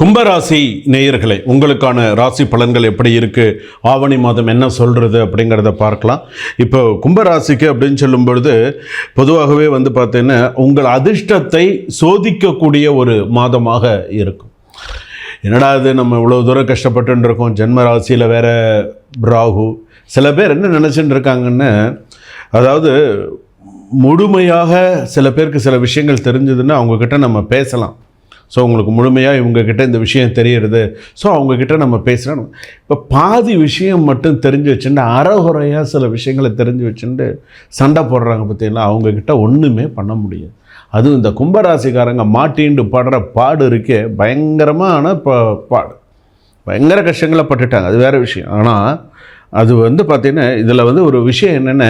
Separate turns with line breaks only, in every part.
கும்பராசி நேயர்களே உங்களுக்கான ராசி பலன்கள் எப்படி இருக்குது ஆவணி மாதம் என்ன சொல்கிறது அப்படிங்கிறத பார்க்கலாம். இப்போ கும்பராசிக்கு அப்படின்னு சொல்லும் பொழுது பொதுவாகவே வந்து பார்த்தீங்கன்னா உங்கள் அதிர்ஷ்டத்தை சோதிக்கக்கூடிய ஒரு மாதமாக இருக்கும். என்னடா இது நம்ம இவ்வளோ தூரம் கஷ்டப்பட்டு இருக்கோம். ஜென்ம ராசியில் வேற ராகு. சில பேர் என்ன நினச்சிட்டு இருக்காங்கன்னு அதாவது முழுமையாக சில பேருக்கு சில விஷயங்கள் தெரிஞ்சதுன்னா அவங்கக்கிட்ட நம்ம பேசலாம். ஸோ உங்களுக்கு முழுமையாக இவங்கக்கிட்ட இந்த விஷயம் தெரியுறது. ஸோ அவங்கக்கிட்ட நம்ம பேசுகிறோம் இப்போ பாதி விஷயம் மட்டும் தெரிஞ்சு வச்சுட்டு அறகுறையாக சில விஷயங்களை தெரிஞ்சு வச்சுட்டு சண்டை போடுறாங்க பார்த்தீங்களா அவங்கக்கிட்ட ஒன்றுமே பண்ண முடியாது. அதுவும் இந்த கும்பராசிக்காரங்க மாட்டின்னு படுற பாடு இருக்கே பயங்கரமான ப பாடு. பயங்கர கஷ்டங்களை பட்டுட்டாங்க. அது வேறு விஷயம். ஆனால் அது வந்து பார்த்திங்கன்னா இதில் வந்து ஒரு விஷயம் என்னென்ன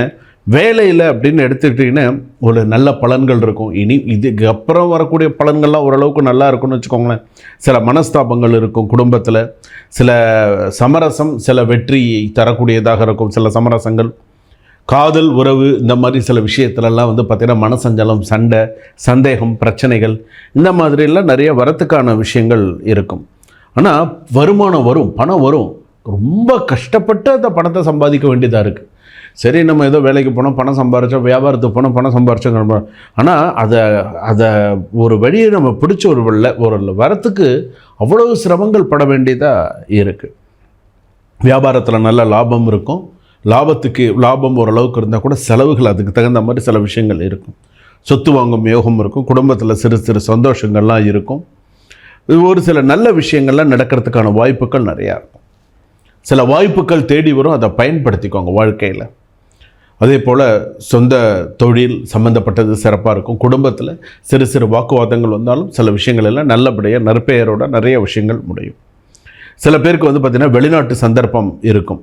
வேலையில் அப்படின்னு எடுத்துக்கிட்டிங்கன்னா ஒரு நல்ல பலன்கள் இருக்கும். இனி இதுக்கு அப்புறம் வரக்கூடிய பலன்கள்லாம் ஓரளவுக்கு நல்லா இருக்கும்னு வச்சுக்கோங்களேன். சில மனஸ்தாபங்கள் இருக்கும் குடும்பத்தில். சில சமரசம் சில வெற்றியை தரக்கூடியதாக இருக்கும். சில சமரசங்கள் காதல் உறவு இந்த மாதிரி சில விஷயத்துலலாம் வந்து பார்த்திங்கன்னா மனசஞ்சலம் சண்டை சந்தேகம் பிரச்சனைகள் இந்த மாதிரிலாம் நிறைய வரத்துக்கான விஷயங்கள் இருக்கும். ஆனால் வருமானம் வரும் பணம் வரும். ரொம்ப கஷ்டப்பட்டு அந்த பணத்தை சம்பாதிக்க வேண்டியதாக இருக்குது சரி நம்ம ஏதோ வேலைக்கு போனோம் பணம் சம்பாரித்தோம் வியாபாரத்துக்கு போனோம் பணம் சம்பாரிச்சோம் ஆனால் அதை அதை ஒரு வழியை நம்ம பிடிச்ச ஒரு ஒரு வரத்துக்கு அவ்வளவு சிரமங்கள் பட வேண்டியதாக இருக்குது வியாபாரத்தில் நல்ல லாபம் இருக்கும். லாபத்துக்கு லாபம் ஓரளவுக்கு இருந்தால் கூட செலவுகள் அதுக்கு தகுந்த மாதிரி சில விஷயங்கள் இருக்கும். சொத்து வாங்கும் யோகம் இருக்கும். குடும்பத்தில் சிறு சிறு சந்தோஷங்கள்லாம் இருக்கும். ஒரு சில நல்ல விஷயங்கள்லாம் நடக்கிறதுக்கான வாய்ப்புகள் நிறையா இருக்கும். சில வாய்ப்புகள் தேடி வரும் அதை பயன்படுத்திக்கோங்க வாழ்க்கையில். அதே போல் சொந்த தொழில் சம்மந்தப்பட்டது சிறப்பாக இருக்கும். குடும்பத்தில் சிறு சிறு வாக்குவாதங்கள் வந்தாலும் சில விஷயங்கள் எல்லாம் நல்லபடியாக நற்பெயரோட நிறைய விஷயங்கள் முடியும். சில பேருக்கு வந்து பார்த்திங்கன்னா வெளிநாட்டு சந்தர்ப்பம் இருக்கும்.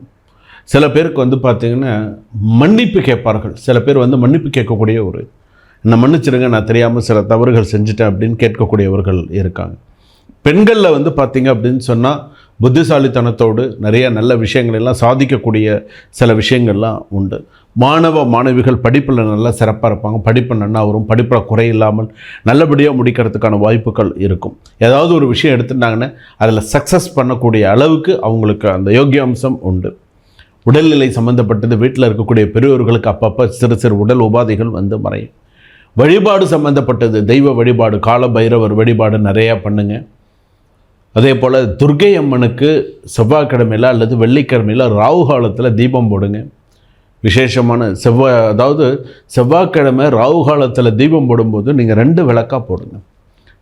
சில பேருக்கு வந்து பார்த்திங்கன்னா மன்னிப்பு கேட்பார்கள். சில பேர் வந்து மன்னிப்பு கேட்கக்கூடிய ஒரு என்னை மன்னிச்சிடுங்க நான் தெரியாமல் சில தவறுகள் செஞ்சுட்டேன் அப்படின்னு கேட்கக்கூடியவர்கள் இருக்காங்க. பெண்களில் வந்து பார்த்திங்க அப்படின்னு சொன்னால் புத்திசாலித்தனத்தோடு நிறைய நல்ல விஷயங்கள் எல்லாம் சாதிக்கக்கூடிய சில விஷயங்கள்லாம் உண்டு. மாணவ மாணவிகள் படிப்பில் நல்லா சிறப்பாக இருப்பாங்க. படிப்பு நன்னா வரும். படிப்பில் குறையில்லாமல் நல்லபடியாக முடிக்கிறதுக்கான வாய்ப்புகள் இருக்கும். ஏதாவது ஒரு விஷயம் எடுத்துட்டாங்கன்னா அதில் சக்ஸஸ் பண்ணக்கூடிய அளவுக்கு அவங்களுக்கு அந்த யோக்கிய அம்சம் உண்டு. உடல்நிலை சம்மந்தப்பட்டது வீட்டில் இருக்கக்கூடிய பெரியோர்களுக்கு அப்பப்போ சிறு சிறு உடல் உபாதைகள் வந்து மறையும். வழிபாடு சம்மந்தப்பட்டது தெய்வ வழிபாடு கால பைரவர் வழிபாடு நிறையா பண்ணுங்கள் அதே போல் துர்க்கை அம்மனுக்கு செவ்வாய்க்கிழமையில் அல்லது வெள்ளிக்கிழமையில் ராகு காலத்தில் தீபம் போடுங்க. விசேஷமான செவ்வாய் அதாவது செவ்வாய்க்கிழமை ராகு காலத்தில் தீபம் போடும்போது நீங்கள் ரெண்டு விளக்காக போடுங்க.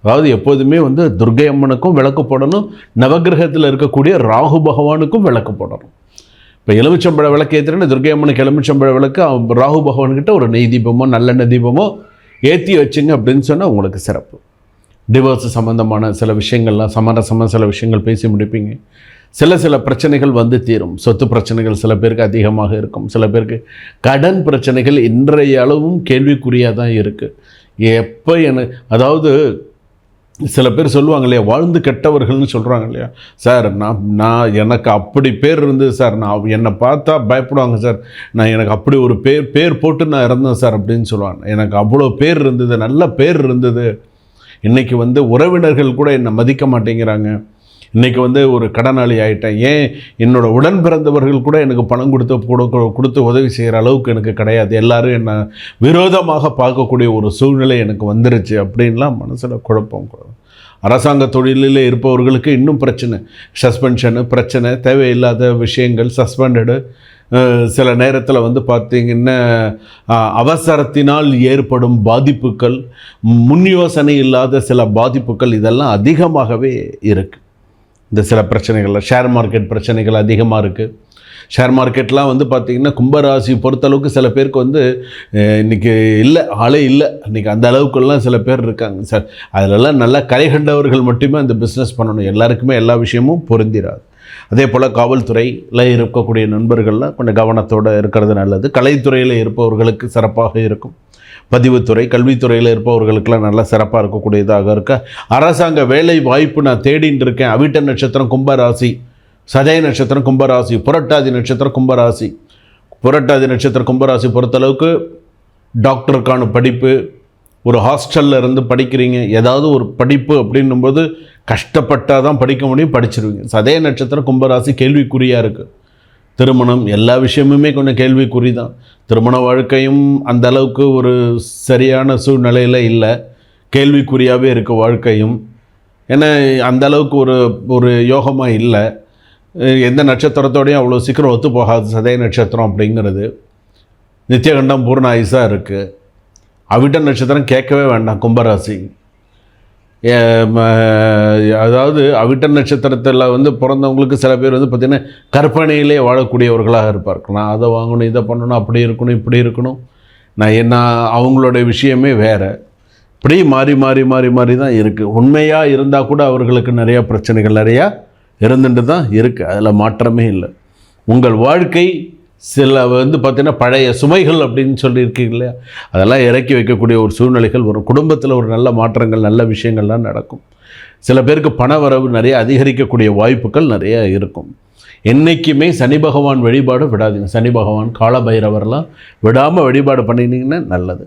அதாவது எப்போதுமே வந்து துர்க்கை அம்மனுக்கும் விளக்கு போடணும் நவகிரகத்தில் இருக்கக்கூடிய ராகு பகவானுக்கும் விளக்கு போடணும். இப்போ எலுமிச்சம்பழ விளக்கு ஏற்றுறேன்னு துர்க்கை அம்மனுக்கு எலுமிச்சம்பழ விளக்கு ராகு பகவான்கிட்ட ஒரு நெய் தீபமோ நல்லெண்ணெய் தீபமோ ஏற்றி வச்சுங்க அப்படின்னு சொன்னால் உங்களுக்கு சிறப்பு. டிவோர்ஸ் சம்மந்தமான சில விஷயங்கள்லாம் சமரசமாக சில விஷயங்கள் பேசி முடிப்பீங்க. சில சில பிரச்சனைகள் வந்து தீரும். சொத்து பிரச்சனைகள் சில பேருக்கு அதிகமாக இருக்கும். சில பேருக்கு கடன் பிரச்சனைகள் இன்றைய அளவும் கேள்விக்குறியாக தான் இருக்குது எப்போ எனக்கு அதாவது சில பேர் சொல்லுவாங்க இல்லையா வாழ்ந்து கெட்டவர்கள்னு சொல்கிறாங்க இல்லையா? சார் நான் நான் எனக்கு அப்படி பேர் இருந்தது சார். நான் என்னை பார்த்தா பயப்படுவாங்க சார். நான் எனக்கு அப்படி ஒரு பேர் பேர் போட்டு நான் இறந்தேன் சார். அப்படின்னு சொல்லுவாங்க. எனக்கு அவ்வளோ பேர் இருந்தது நல்ல பேர் இருந்தது. இன்றைக்கி வந்து உறவினர்கள் கூட என்னை மதிக்க மாட்டேங்கிறாங்க. இன்றைக்கி வந்து ஒரு கடனாளி ஆகிட்டேன் ஏன்? என்னோட உடன் பிறந்தவர்கள் கூட எனக்கு பணம் கொடுத்து கொடுக்க கொடுத்து உதவி செய்கிற அளவுக்கு எனக்கு கிடையாது. எல்லோரும் என்னை விரோதமாக பார்க்கக்கூடிய ஒரு சூழ்நிலை எனக்கு வந்துருச்சு அப்படின்லாம் மனசில் குழப்பம். அரசாங்க தொழிலில் இருப்பவர்களுக்கு இன்னும் பிரச்சனை. சஸ்பென்ஷனு பிரச்சனை தேவையில்லாத விஷயங்கள் சஸ்பெண்டடு சில நேரத்தில் வந்து பார்த்திங்கன்னா அவசரத்தினால் ஏற்படும் பாதிப்புகள் முன் யோசனை இல்லாத சில பாதிப்புகள் இதெல்லாம் அதிகமாகவே இருக்குது இந்த சில பிரச்சனைகள் ஷேர் மார்க்கெட் பிரச்சனைகள் அதிகமாக இருக்குது ஷேர் மார்க்கெட்லாம் வந்து பார்த்திங்கன்னா கும்பராசி பொறுத்தளவுக்கு சில பேருக்கு வந்து இன்றைக்கி இன்னைக்கு இல்லை ஆளே இல்லை. இன்றைக்கி அந்த அளவுக்குலாம் சில பேர் இருக்காங்க சார். அதிலெல்லாம் நல்லா கரை கண்டவர்கள் மட்டுமே அந்த பிஸ்னஸ் பண்ணணும். எல்லாருக்குமே எல்லா விஷயமும் பொருந்திராது. அதே போல் காவல்துறையில் இருக்கக்கூடிய நண்பர்கள்லாம் கொஞ்சம் கவனத்தோடு இருக்கிறது நல்லது. கலைத்துறையில் இருப்பவர்களுக்கு சிறப்பாக இருக்கும். பதிவுத்துறை கல்வித்துறையில் இருப்பவர்களுக்கெல்லாம் நல்லா சிறப்பாக இருக்கக்கூடியதாக இருக்க. அரசாங்க வேலை வாய்ப்பு நான் தேடின்னு இருக்கேன். அவிட்ட நட்சத்திரம் கும்பராசி சதய நட்சத்திரம் கும்பராசி புரட்டாதி நட்சத்திரம் கும்பராசி. புரட்டாதி நட்சத்திரம் கும்பராசி பொறுத்தளவுக்கு டாக்டருக்கான படிப்பு ஒரு ஹாஸ்டலில் இருந்து படிக்கிறீங்க ஏதாவது ஒரு படிப்பு அப்படின்னும்போது கஷ்டப்பட்டால் தான் படிக்க முடியும் படிச்சிருவீங்க. சதய நட்சத்திரம் கும்பராசி கேள்விக்குறியாக இருக்குது திருமணம் எல்லா விஷயமுமே கொஞ்சம் கேள்விக்குறி தான். திருமண வாழ்க்கையும் அந்த அளவுக்கு ஒரு சரியான சூழ்நிலையில் இல்லை. கேள்விக்குறியாகவே இருக்க வாழ்க்கையும். ஏன்னா அந்த அளவுக்கு ஒரு ஒரு யோகமாக இல்லை. எந்த நட்சத்திரத்தோடையும் அவ்வளோ சீக்கிரம் ஒத்து போகாது சதய நட்சத்திரம் அப்படிங்கிறது. நித்தியகண்டம் பூர்ண ஆயுசாக இருக்குது அவிட்ட நட்சத்திரம் கேட்கவே வேண்டாம் கும்பராசி. அதாவது அவிட்ட நட்சத்திரத்தில் வந்து பிறந்தவங்களுக்கு சில பேர் வந்து பார்த்திங்கன்னா கற்பனையிலே வாழக்கூடியவர்களாக இருப்பார்கள். நான் அதை வாங்கணும் இதை பண்ணணும் அப்படி இருக்கணும் இப்படி இருக்கணும். நான் என்ன அவங்களோட விஷயமே வேறு. இப்படி மாறி மாறி மாறி மாறி தான் இருக்குது உண்மையாக இருந்தால் கூட அவர்களுக்கு நிறையா பிரச்சனைகள் நிறையா இருந்துட்டு தான் இருக்குது அதில் மாற்றமே இல்லை. உங்கள் வாழ்க்கை சில வந்து பார்த்திங்கன்னா பழைய சுமைகள் அப்படின்னு சொல்லியிருக்கீங்க இல்லையா? அதெல்லாம் இறக்கி வைக்கக்கூடிய ஒரு சூழ்நிலைகள் வரும். குடும்பத்தில் ஒரு நல்ல மாற்றங்கள் நல்ல விஷயங்கள்லாம் நடக்கும். சில பேருக்கு பண வரவு நிறைய அதிகரிக்கக்கூடிய வாய்ப்புகள் நிறைய இருக்கும். என்றைக்குமே சனி பகவான் வழிபாடு விடாதீங்க. சனி பகவான் காலபைரவர்லாம் விடாமல் வழிபாடு பண்ணினீங்கன்னா நல்லது.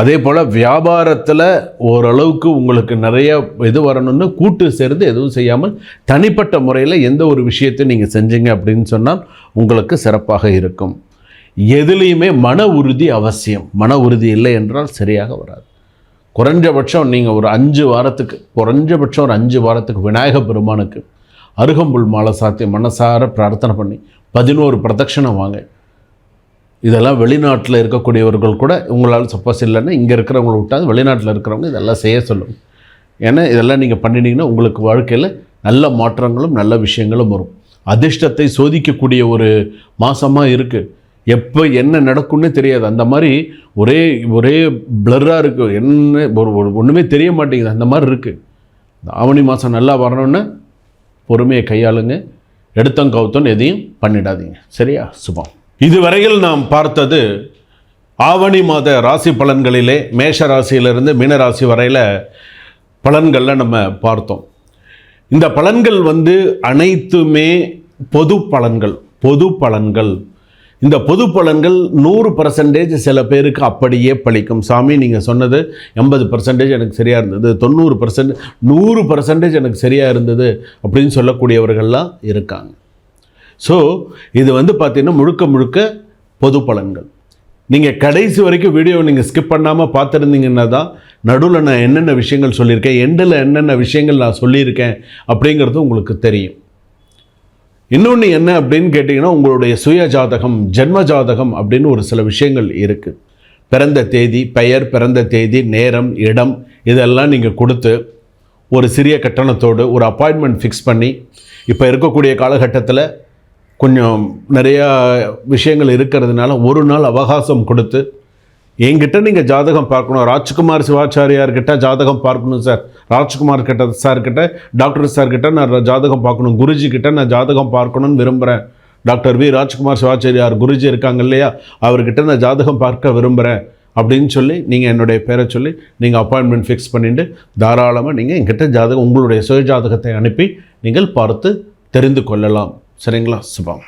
அதே போல் வியாபாரத்தில் ஓரளவுக்கு உங்களுக்கு நிறைய இது வரணும்னு கூட்டு சேர்ந்து எதுவும் செய்யாமல் தனிப்பட்ட முறையில் எந்த ஒரு விஷயத்தையும் நீங்கள் செஞ்சீங்க அப்படின்னு சொன்னால் உங்களுக்கு சிறப்பாக இருக்கும். எதுலேயுமே மன உறுதி அவசியம். மன உறுதி இல்லை என்றால் சரியாக வராது. குறைஞ்சபட்சம் நீங்கள் ஒரு அஞ்சு வாரத்துக்கு குறைஞ்சபட்சம் ஒரு அஞ்சு வாரத்துக்கு விநாயக பெருமானுக்கு அருகம்புல் மாலை சாத்தி மனசார பிரார்த்தனை பண்ணி பதினோரு பிரதட்சணம் வாங்க. இதெல்லாம் வெளிநாட்டில் இருக்கக்கூடியவர்கள் கூட உங்களால் சப்போஸ் இல்லைன்னா இங்கே இருக்கிறவங்களை விட்டாது வெளிநாட்டில் இருக்கிறவங்க இதெல்லாம் செய்ய சொல்லும். ஏன்னா இதெல்லாம் நீங்கள் பண்ணினீங்கன்னா உங்களுக்கு வாழ்க்கையில் நல்ல மாற்றங்களும் நல்ல விஷயங்களும் வரும். அதிர்ஷ்டத்தை சோதிக்கக்கூடிய ஒரு மாதமாக இருக்குது எப்போ என்ன நடக்கும்னு தெரியாது. அந்த மாதிரி ஒரே ஒரே பிளர்ராக இருக்குது என்ன ஒரு ஒன்றுமே தெரிய மாட்டேங்குது. அந்த மாதிரி இருக்குது இந்த ஆவணி மாதம் நல்லா வரணும்னா பொறுமையை கையாளுங்க. எடுத்தம் கவுத்தம் எதையும் பண்ணிடாதீங்க. சரியா? சுபம். இதுவரையில் நாம் பார்த்தது ஆவணி மாத ராசி பலன்களிலே மேஷ ராசியிலிருந்து மீன ராசி வரையில் பலன்களில் நம்ம பார்த்தோம். இந்த பலன்கள் வந்து அனைத்துமே பொது பலன்கள் பொது பலன்கள். இந்த பொது பலன்கள் நூறு பர்சன்டேஜ் சில பேருக்கு அப்படியே பழிக்கும். சாமி நீங்கள் சொன்னது எண்பது பர்சன்டேஜ் எனக்கு சரியாக இருந்தது தொண்ணூறு பர்சன்ட் நூறு பர்சன்டேஜ் எனக்கு சரியாக இருந்தது அப்படின்னு சொல்லக்கூடியவர்கள்லாம் இருக்காங்க. ஸோ இது வந்து பார்த்தீங்கன்னா முழுக்க முழுக்க பொது பலன்கள். நீங்கள் கடைசி வரைக்கும் வீடியோவை நீங்கள் ஸ்கிப் பண்ணாமல் பார்த்துருந்தீங்கன்னா தான் நடுவில் நான் என்னென்ன விஷயங்கள் சொல்லியிருக்கேன் எண்டில் என்னென்ன விஷயங்கள் நான் சொல்லியிருக்கேன் அப்படிங்கிறது உங்களுக்கு தெரியும். இன்னொன்று என்ன அப்படின்னு கேட்டிங்கன்னா உங்களுடைய சுய ஜாதகம் ஜென்ம ஜாதகம் அப்படின்னு ஒரு சில விஷயங்கள் இருக்குது பிறந்த தேதி பெயர் பிறந்த தேதி நேரம் இடம் இதெல்லாம் நீங்கள் கொடுத்து ஒரு சிறிய கட்டணத்தோடு ஒரு அப்பாயின்மெண்ட் ஃபிக்ஸ் பண்ணி இப்போ இருக்கக்கூடிய காலகட்டத்தில் கொஞ்சம் நிறையா விஷயங்கள் இருக்கிறதுனால ஒரு நாள் அவகாசம் கொடுத்து என்கிட்ட நீங்கள் ஜாதகம் பார்க்கணும். ராஜ்குமார் சிவாச்சாரியார்கிட்ட ஜாதகம் பார்க்கணும் சார். ராஜ்குமார் கிட்ட சார் கிட்ட டாக்டர் சார் கிட்ட நான் ஜாதகம் பார்க்கணும். குருஜி கிட்ட நான் ஜாதகம் பார்க்கணும்னு விரும்புகிறேன் டாக்டர் வி. ராஜ்குமார் சிவாச்சாரியார் குருஜி இருக்காங்க இல்லையா? அவர்கிட்ட நான் ஜாதகம் பார்க்க விரும்புகிறேன் அப்படின்னு சொல்லி நீங்கள் என்னுடைய பேரை சொல்லி நீங்கள் அப்பாயின்மெண்ட் ஃபிக்ஸ் பண்ணிவிட்டு தாராளமாக நீங்கள் என்கிட்ட ஜாதகம் உங்களுடைய சுய ஜாதகத்தை அனுப்பி நீங்கள் பார்த்து தெரிந்து கொள்ளலாம். சரிங்களா? சுபம்